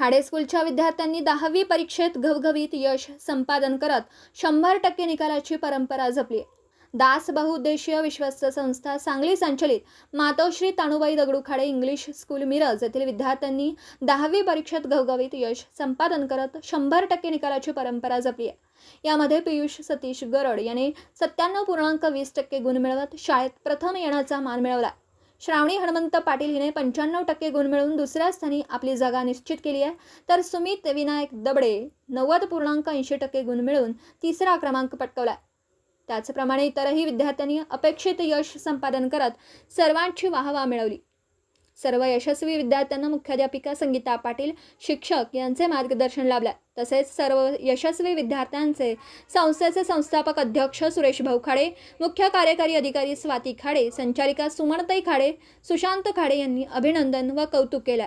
खाडे स्कूलच्या विद्यार्थ्यांनी दहावी परीक्षेत घवघवीत यश संपादन करत शंभर टक्के निकालाची परंपरा जपली. दास बहुउद्देशीय विश्वस्त संस्था सांगली संचलित मातोश्री ताणूबाई दगडू खाडे इंग्लिश स्कूल मिरज येथील विद्यार्थ्यांनी दहावी परीक्षेत घवघवीत यश संपादन करत शंभर टक्के निकालाची परंपरा जपली. आहे यामध्ये पियुष सतीश गरड याने सत्त्याण्णव पूर्णांक वीस टक्के गुण मिळवत शाळेत प्रथम येण्याचा मान मिळवला. श्रावणी हनुमंत पाटील हिने पंच्याण्णव टक्के गुण मिळवून दुसऱ्या स्थानी आपली जागा निश्चित केली आहे. तर सुमित विनायक दबडे नव्वद पूर्णांक ऐंशी टक्के गुण मिळवून तिसरा क्रमांक पटकवला त्याचप्रमाणे इतरही विद्यार्थ्यांनी अपेक्षित यश संपादन करत सर्वांची वाहवा मिळवली. सर्व यशस्वी विद्यार्थ्यांना मुख्याध्यापिका संगीता पाटील शिक्षक यांचे मार्गदर्शन लाभले. तसेच सर्व यशस्वी विद्यार्थ्यांचे संस्थेचे संस्थापक अध्यक्ष सुरेश भाऊ खाडे मुख्य कार्यकारी अधिकारी स्वाती खाडे संचालिका सुमनताई खाडे सुशांत खाडे यांनी अभिनंदन व कौतुक केलं.